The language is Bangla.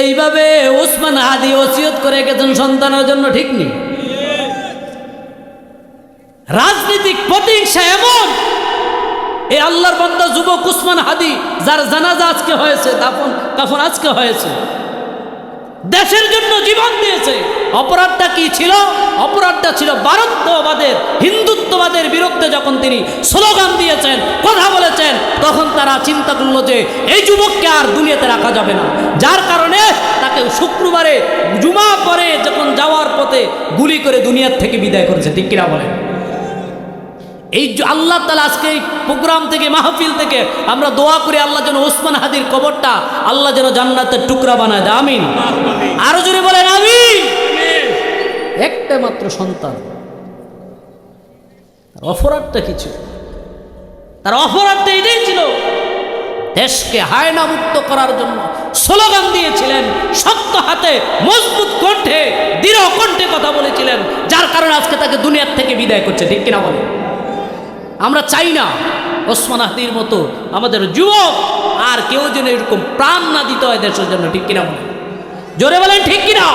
যেইভাবে ওসমান হাদি ওসিয়ত করে গেছেন সন্তানের জন্য, ঠিক নেই রাজনৈতিক প্রতিহিংসা এমন। এই আল্লাহর বান্দা যুবক উসমান হাদি, যার জানাজা আজকে হয়েছে, দাফন, কাফন আজকে হয়েছে। দেশের জন্য জীবন দিয়েছে। অপরাধটা কি ছিল? অপরাধটা ছিল ভারতবাদের, হিন্দুত্ববাদের বিরুদ্ধে যখন তিনি স্লোগান দিয়েছেন, কথা বলেছেন, তখন তারা চিন্তা করল যে, এই যুবককে আর দুনিয়াতে রাখা যাবে না। যার কারণে শুক্রবারে জুমা পরে যখন যাওয়ার পথে গুলি করে দুনিয়ার থেকে বিদায় করেছে, ঠিক কিনা বলেন? এই আল্লাহ তালা আজকে এই প্রোগ্রাম থেকে, মাহফিল থেকে আমরা দোয়া করি আল্লাহ যেন ওসমান হাদির কবরটা আল্লাহ যেন জান্নাতের টুকরা বানায় দেয়, আমিন। আরও জোরে বলেন, আমিন। একটা মাত্র সন্তান। তার অপরাধটা কিছু তার অপরাধটা এটাই ছিল দেশকে হায়না মুক্ত করার জন্য স্লোগান দিয়েছিলেন, শক্ত হাতে, মজবুত কণ্ঠে, দৃঢ় কণ্ঠে কথা বলেছিলেন, যার কারণে আজকে তাকে দুনিয়ার থেকে বিদায় করছে, ঠিক কিনা বলে আমরা চাই না ওসমান আহদির মতো আমাদের যুবক আর কেউ যেন এরকম প্রাণ না দিতে হয় দেশের জন্য, ঠিক কিনা বলে জোরে বলেন, ঠিক কিনা?